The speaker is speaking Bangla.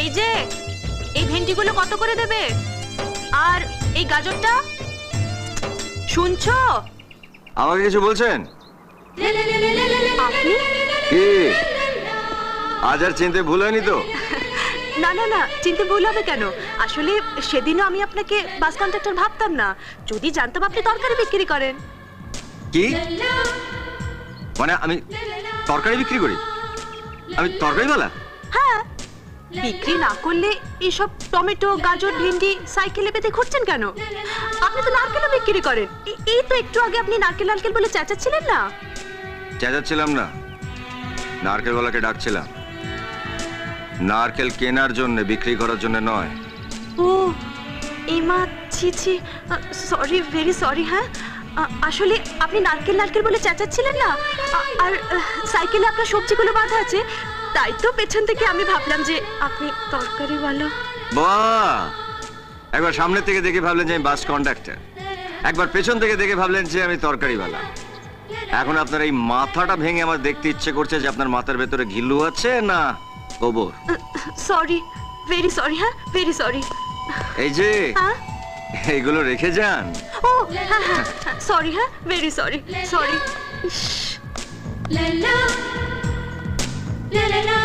এই যে এই ভেন্ডিগুলো কত করে দেবে? আর এই গাজরটা? শুনছো? আমাকে কিছু বলছেন? আপনি? কি? আজ আর চিনতে ভুল হয়নি তো? না না না চিনতে ভুল হবে কেন? আসলে সেদিনও আমি আপনাকে বাস কন্ট্রাক্টর ভাবতাম না। যদি জানতাম আপনি তরকারি বিক্রি করেন। কি? মানে আমি তরকারি বিক্রি করি? আমি তরকারিওয়ালা? হ্যাঁ। বিক্রি না করলে এসব টমেটো গাজর ভেন্ডি সাইকেলে পেতে ঘুরছেন কেন? আপনি তো নারকেলও বিক্রি করেন। এই তো একটু আগে আপনি নারকেল নারকেল বলে চেঁচাচ্ছিলেন না? চেঁচাচ্ছিলাম না। নারকেল নারকেলওয়ালাকে ডাকছিলাম। নারকেল কেনার জন্য বিক্রি করার জন্য নয়। ও এমা ছি ছি সরি ভেরি সরি হ্যাঁ? আসলে আপনি নারকেল নারকেল বলে চেঁচাচ্ছিলেন না? আর সাইকেলে আপনার সবজিগুলো বাঁধা আছে তাই তো পেছন থেকে আমি ভাবলাম যে আপনি তরকারিওয়ালা। বাহ! একবার সামনে থেকে দেখে ভাবলেন যে আমি বাস কন্ডাক্টর একবার পেছন থেকে দেখে ভাবলেন যে আমি তরকারিওয়ালা। এখন আপনার এই মাথাটা ভেঙে আমার দেখতে ইচ্ছে করছে যে আপনার মাথার ভেতরে ঘিলু আছে না গোবর? সরি ভেরি সরি হ্যাঁ? ভেরি সরি এই যে হ্যাঁ? এইগুলো রেখে যান। ও সরি হ্যাঁ very sorry sorry la la la